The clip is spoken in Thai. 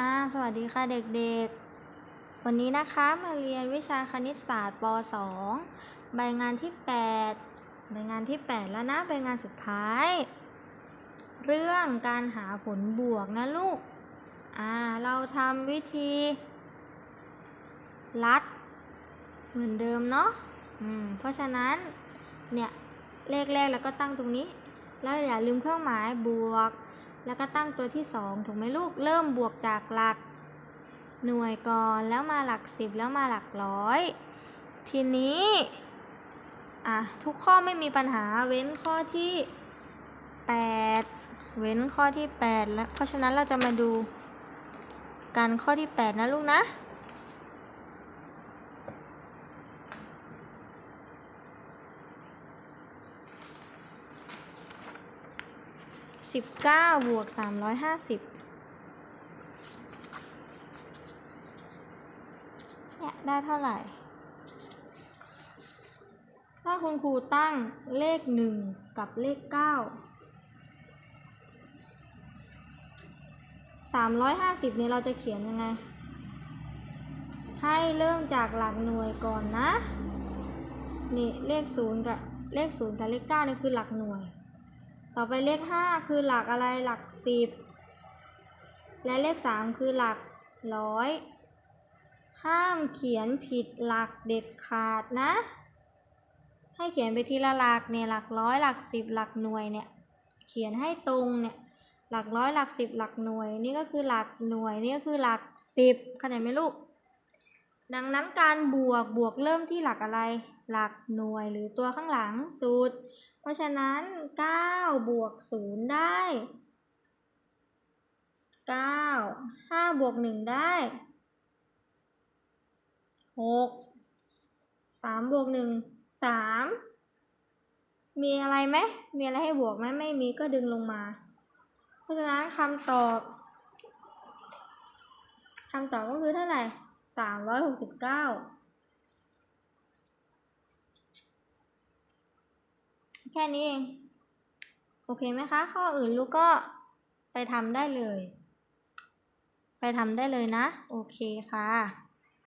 อ่าสวัสดีค่ะเด็กๆ วันนี้นะคะมาเรียนวิชาคณิตศาสตร์ป .2 ใบงานที่ 8 ใบงานที่ 8 แล้วนะใบงานสุดท้าย เรื่องการหาผลบวกนะลูก อ่าเราทำวิธี ลัด เหมือนเดิมเนาะอืมเพราะฉะนั้น เนี่ย เลขแรกแล้วก็ตั้งตรงนี้ แล้วอย่าลืมเครื่องหมายบวก แล้วก็ตั้งตัวที่สองถูกไหมลูก เริ่มบวกจากหลักหน่วยก่อน แล้วมาหลักสิบแล้วมาหลักร้อย ทีนี้ อะ ทุกข้อไม่มีปัญหาเว้นข้อที่แปดเว้นข้อที่แปดแล้ว เพราะฉะนั้นเราจะมาดู การข้อที่แปดนะลูกนะ สิบเก้าบวกสามร้อยห้าสิบเนี่ยได้เท่าไหร่ ถ้าคุณครูตั้งเลขหนึ่งกับเลขเก้าสามร้อยห้าสิบเนี่ยเราจะเขียนยังไง ให้เริ่มจากหลักหน่วยก่อนนะ นี่เลขศูนย์กับเลขศูนย์กับเลขเก้านี่คือหลักหน่วย ต่อไปเลขห้าคือหลักอะไรหลักสิบและเลขสามคือหลักร้อยห้ามเขียนผิดหลักเด็ดขาดนะ ให้เขียนไปทีละหลักเนี่ยหลักร้อยหลักสิบหลักหน่วยเนี่ยเขียนให้ตรงเนี่ยหลักร้อยหลักสิบหลักหน่วย นี่ก็คือหลักหน่วยนี่ก็คือหลักสิบเข้าใจไหมลูก ดังนั้นการบวกบวกเริ่มที่หลักอะไร หลักหน่วยหรือตัวข้างหลังสูตร ราะฉะนั้น9บวก0ได้9 5บวก1ได้6 3บวก1 3 มีอะไรไหมมีอะไรให้บวกไหมไม่มีก็ดึงลงมา เพราะฉะนั้นคำตอบคำตอบก็คือเท่าไหร่369 ค่นี้เอง โอเคไหมคะ ข้ออื่นลูกก็ไปทำได้เลย ไปทำได้เลยนะ โอเคค่ะ